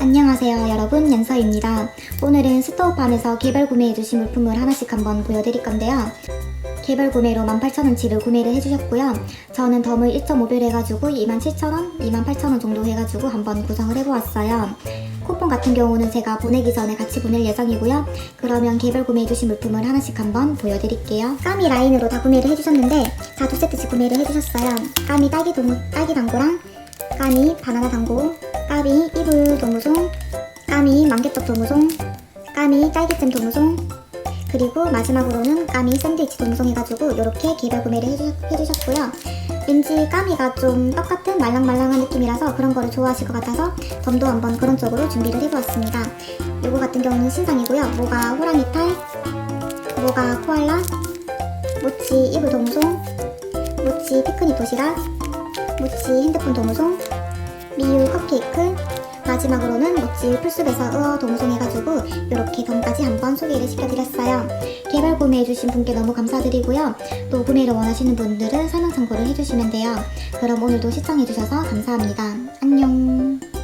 안녕하세요 여러분 연서입니다. 오늘은 스토어팜에서 개별 구매해주신 물품을 하나씩 한번 보여드릴 건데요. 개별 구매로 18,000원치를 구매를 해주셨고요. 저는 덤을 1.5배를 해가지고 27,000원, 28,000원 정도 해가지고 한번 구성을 해보았어요. 쿠폰 같은 경우는 제가 보내기 전에 같이 보낼 예정이고요. 그러면 개별 구매해주신 물품을 하나씩 한번 보여드릴게요. 까미 라인으로 다 구매를 해주셨는데 다 두 세트씩 구매를 해주셨어요. 까미 딸기 동, 딸기 당구랑 까미 도무송, 까미 만개떡 도무송, 까미 딸기잼 도무송, 그리고 마지막으로는 까미 샌드위치 도무송 해가지고 이렇게 개별 구매를 해주, 해주셨 고요. 왠지 까미가 좀 똑같은 말랑말랑한 느낌이라서 그런 거를 좋아하실 것 같아서 덤도 한번 그런 쪽으로 준비를 해보았습니다. 요거 같은 경우는 신상이고요. 뭐가 호랑이 탈, 뭐가 코알라, 모치 이불 도무송, 모치 피크닉 도시락, 모치 핸드폰 도무송, 미유 컵케이크, 마지막으로는 모찌 풀숲에서 으어 동송 해가지고 이렇게 덤까지 한번 소개를 시켜드렸어요. 개별 구매해주신 분께 너무 감사드리고요. 또 구매를 원하시는 분들은 설명 참고를 해주시면 돼요. 그럼 오늘도 시청해주셔서 감사합니다. 안녕.